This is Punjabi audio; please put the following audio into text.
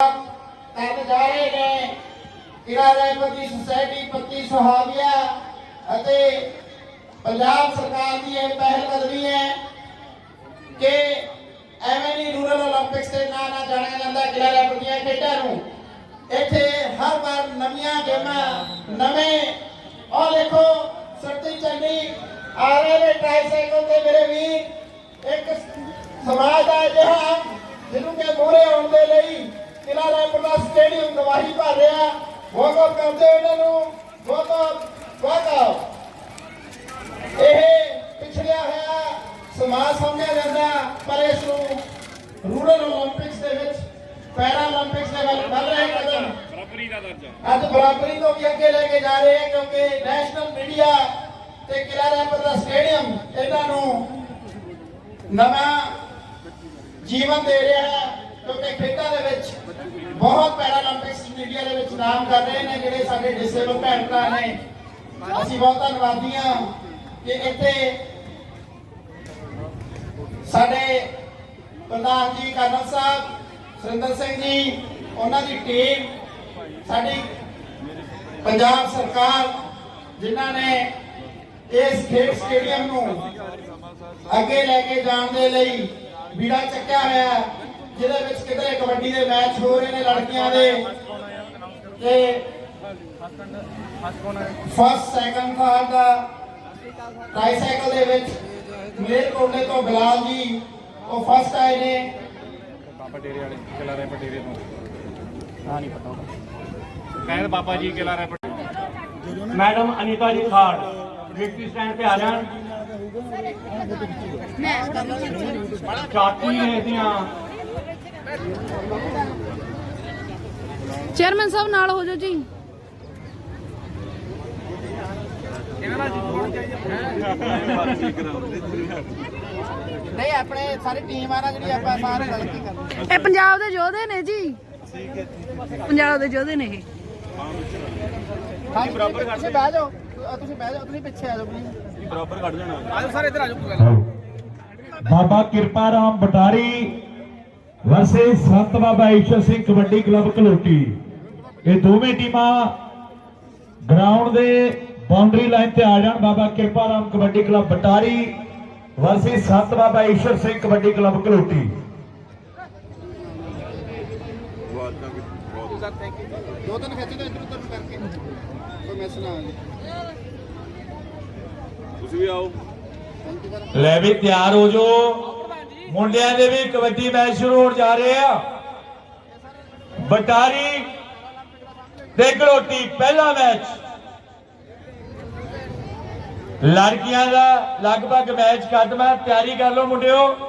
ਕਰ ਜਾ ਰਹੇ ਨੇ ਕਿਰਾਏਪਤੀ ਸੁਸਾਇਟੀ ਪੱਤੀ ਸੁਹਾਵਿਆ ਅਤੇ ਪੰਜਾਬ ਸਰਕਾਰ ਦੀ ਇਹ ਪਹਿਲ ਕਦਮੀ ਹੈ ਕਿ ਐਵੇਂ ਨਹੀਂ ਰੂਰਲ 올림픽ਸ ਦੇ ਨਾਂ ਨਾਲ ਜਾਣਿਆ ਜਾਂਦਾ ਕਿਰਾਏਪਤੀਆਂ ਖੇਡਾਂ ਨੂੰ। ਇੱਥੇ ਹਰ ਵਾਰ ਨਵੀਆਂ ਗੇਮਾਂ, ਨਵੇਂ। ਔਰ ਦੇਖੋ ਸਰਤੀ ਚੰਨੀ ਆ ਰਹੇ ਨੇ ਟ੍ਰਾਈਸਾਈਕਲ ਤੇ ਮੇਰੇ ਵੀਰ। ਇੱਕ ਸਮਾਜ ਦਾ ਅਜਿਹਾ ਜਿਹਨੂੰ ਕਿ ਮੋਰੇ ਆਉਣ ਦੇ ਲਈ ਆਪਣਾ ਸਟੇਡੀਅਮ ਗਵਾਹੀ ਭਰ ਰਿਹਾ ਬਹੁਤ ਬਹੁਤ ਕਰਦੇ ਇਹਨਾਂ ਨੂੰ ਬਹੁਤ ਬਹੁਤ ਇਹ ਪਿਛੜਿਆ ਹੋਇਆ ਸਮਾਜ ਸਮਝਿਆ ਜਾਂਦਾ ਪਰ ਇਸ ਨੂੰ ਰੂਰਲ 올림픽ਸ ਦੇ ਵਿੱਚ ਪੈਰਾ 올림픽ਸ ਦੇ ਵੱਲ ਵੱਧ ਰਹੇ ਕਦਮ ਬਰਾਬਰੀ ਦਾ ਦਰਜਾ। ਅੱਜ ਬਰਾਬਰੀ ਤੋਂ ਵੀ ਅੱਗੇ ਲੈ ਕੇ ਜਾ ਰਹੇ ਕਿਉਂਕਿ ਨੈਸ਼ਨਲ ਮੀਡੀਆ ਤੇ ਕਿਲਾ ਰਾਮਪੁਰ ਦਾ ਸਟੇਡੀਅਮ ਇਹਨਾਂ ਨੂੰ ਨਵਾਂ ਜੀਵਨ ਦੇ ਰਿਹਾ ਹੈ ਕਿਉਂਕਿ ਖੇਡਾਂ ਦੇ ਵਿੱਚ ਬਹੁਤ ਪੈਰਾਲੰਪਿਕਸ ਇੰਡੀਆ ਦੇ ਵਿੱਚ ਨਾਮ ਕਰ ਰਹੇ ਨੇ ਜਿਹੜੇ ਸਾਡੇ ਡਿਸੇਬਲ ਭੈਣ ਭਰਾ ਨੇ। ਅਸੀਂ ਬਹੁਤ ਧੰਨਵਾਦੀ ਹਾਂ ਕਿ ਇੱਥੇ ਸਾਡੇ ਪ੍ਰਧਾਨ ਜੀ ਕਰਨਲ ਸਾਹਿਬ, ਸੁਰਿੰਦਰ ਸਿੰਘ ਜੀ, ਉਹਨਾਂ ਦੀ ਟੀਮ ਸਾਡੀ ਪੰਜਾਬ ਸਰਕਾਰ, ਜਿਨ੍ਹਾਂ ਨੇ ਇਸ ਖੇਡ ਸਟੇਡੀਅਮ ਨੂੰ ਅੱਗੇ ਲੈ ਕੇ ਜਾਣ ਦੇ ਲਈ ਬੀੜਾ ਚੱਕਿਆ ਹੋਇਆ ਹੈ। ਜਿਹਦੇ ਵਿੱਚ ਕਿਧਰੇ ਕਬੱਡੀ ਦੇ ਮੈਚ ਹੋ ਰਹੇ ਨੇ ਲੜਕੀਆਂ ਦੇ। ਤੇ ਫਸਟ ਸੈਕੰਡ ਥਰਡ ਦਾ ਟ੍ਰਾਈਸਾਈਕਲ ਦੇ ਵਿੱਚ ਮਲੇਰਕੋਟਲੇ ਤੋਂ ਬਿਲਾਲ ਜੀ ਉਹ ਫਸਟ ਆਏ ਨੇ। ਬਾਬਾ ਡੇਰੇ ਵਾਲੇ ਕਿਲਾ ਰਾਏ ਪਟੇਰੇ ਤੋਂ। ਹਾਂ ਨਹੀਂ ਪਤਾ ਉਹਦਾ ਕਹਿੰਦੇ ਬਾਬਾ ਜੀ ਕਿਲਾ ਰਾਏ ਪਟੇਰੇ madam Anita ji ਖਾੜ victory stand ਤੇ ਆ ਜਾਣ। ਚਾਟੀ ਨੇ ਇਹਦੀਆਂ ਚੇਅਰਮੈਨ ਸਾਹਿਬ ਨਾਲ ਹੋ ਜਾਓ ਜੀ। ਨਹੀਂ ਆਪਣੇ ਸਾਰੀ ਟੀਮ ਆ ਨਾ ਜਿਹੜੀ ਆਪਾਂ ਸਾਰੇ ਰਲ ਕੇ ਕਰਦੇ ਇਹ ਪੰਜਾਬ ਦੇ ਯੋਧੇ ਨੇ ਜੀ। ਪੰਜਾਬ ਦੇ ਯੋਧੇ ਨੇ ਇਹ। ਹਾਂਜੀ ਬਰਾਬਰ ਕਰ ਤੁਸੀਂ ਬਹਿ ਜਾਓ। ਅ, ਤੁਸੀਂ ਬਹਿ ਜਾਓ ਤੁਸੀਂ ਪਿੱਛੇ ਆ ਜਾਓ please Baba Kirpa Ram Batari ਵਰਸੇ Sant Baba Ishar Singh kabaddi club Kaloti ਇਹ ਦੋਵੇਂ ਟੀਮਾਂ ਗਰਾਊਂਡ ਦੇ ਬਾਉਂਡਰੀ ਲਾਈਨ ਤੇ ਆ ਜਾਣ। Baba Kirpa Ram kabaddi club Batari versus Sant Baba Ishar Singh kabaddi club Kaloti ਦੋ ਤਿੰਨ ਖਿੱਚ ਦਿਓ ਇੱਧਰ ਉੱਧਰ ਨੂੰ ਕਰਕੇ ਕੋਈ ਮੈਸ ਨਾ ਆਵੇ ਤੁਸੀਂ ਵੀ ਆਓ। ਲੈ ਵੀ ਤਿਆਰ ਹੋ ਜੋ ਮੁੰਡਿਆਂ ਦੇ ਵੀ ਕਬੱਡੀ ਮੈਚ ਸ਼ੁਰੂ ਹੋਣ ਜਾ ਰਹੇ ਆ। ਬਟਾਰੀ ਤੇ ਗਲੋਟੀ ਪਹਿਲਾ ਮੈਚ। ਲੜਕੀਆਂ ਦਾ ਲਗਭਗ ਮੈਚ ਖਤਮ ਹੈ ਤਿਆਰੀ ਕਰ ਲਓ ਮੁੰਡਿਓ।